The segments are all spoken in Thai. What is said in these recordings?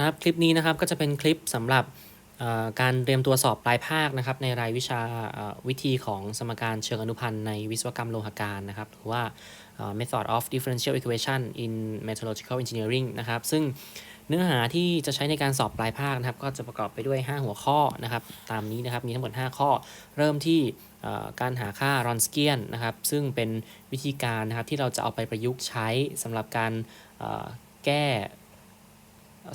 ครับคลิปนี้นะครับก็จะเป็นคลิปสำหรับการเตรียมตัวสอบปลายภาคนะครับในรายวิชาวิธีของสมการเชิงอนุพันธ์ในวิศวกรรมโลหการนะครับหรือว่า method of differential equation in metallurgical engineering นะครับซึ่งเนื้อหาที่จะใช้ในการสอบปลายภาคนะครับ ก็จะประกอบไปด้วย 5 หัวข้อนะครับ ตามนี้นะครับมีทั้งหมด 5 ข้อ เริ่มที่การหาค่ารอนสเกียนนะครับ ซึ่งเป็นวิธีการนะครับที่เราจะเอาไปประยุกต์ใช้สำหรับการแก้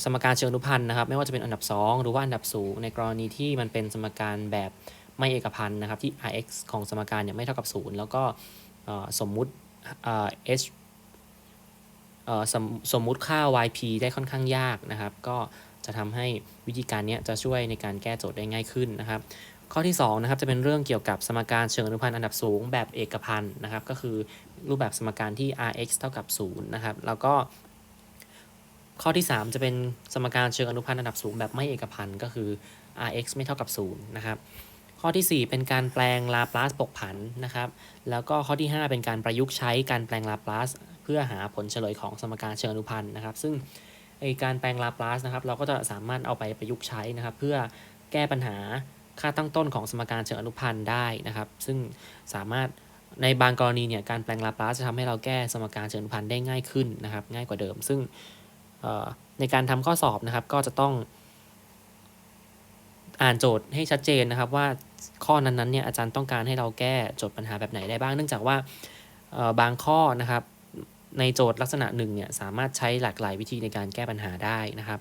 สมการเชิงอนุพันธ์นะครับ ไม่ว่าจะเป็นอันดับ 2 หรือว่าอันดับสูงในกรณีที่มันเป็นสมการแบบไม่เอกพันธ์นะครับที่ rx ของสมการเนี่ยไม่เท่ากับ 0 แล้วก็สมมุติเอ่อ h สมสมมุติค่า yp ได้ค่อนข้างยากนะครับ ก็จะทำให้วิธีการนี้จะช่วยในการแก้โจทย์ได้ง่ายขึ้นนะครับ ข้อที่2นะครับจะเป็นเรื่องเกี่ยวกับสมการเชิงอนุพันธ์อันดับสูงแบบเอกพันธ์นะครับ ก็คือรูปแบบสมการที่ rx เท่ากับ0นะครับแล้วก็ ข้อที่ 3 จะเป็นสมการเชิงอนุพันธ์อันดับสูงแบบไม่เอกพันธ์ก็คือ rx ไม่เท่ากับ 0 นะครับ ข้อที่ 4 เป็นการแปลงลาปลาสปกผันนะครับ แล้วก็ข้อที่ 5 เป็นการประยุกต์ใช้การแปลงลาปลาสเพื่อหาผลเฉลยของสมการเชิงอนุพันธ์นะครับ ซึ่งไอการแปลงลาปลาสนะครับเราก็จะสามารถเอาไปประยุกต์ใช้นะครับ เพื่อแก้ปัญหาค่าตั้งต้นของสมการเชิงอนุพันธ์ได้นะครับ ซึ่งสามารถในบางกรณีเนี่ยการแปลงลาปลาสจะทำให้เราแก้สมการเชิงอนุพันธ์ได้ง่ายขึ้นนะครับ ง่ายกว่าเดิม ซึ่ง ในการทำข้อสอบนะครับ ก็จะต้องอ่านโจทย์ให้ชัดเจนนะครับ ว่าข้อนั้นๆเนี่ยอาจารย์ต้องการให้เราแก้โจทย์ปัญหาแบบไหนได้บ้าง เนื่องจากว่าบางข้อนะครับ ในโจทย์ลักษณะหนึ่งเนี่ยสามารถใช้หลากหลายวิธีในการแก้ปัญหาได้นะครับ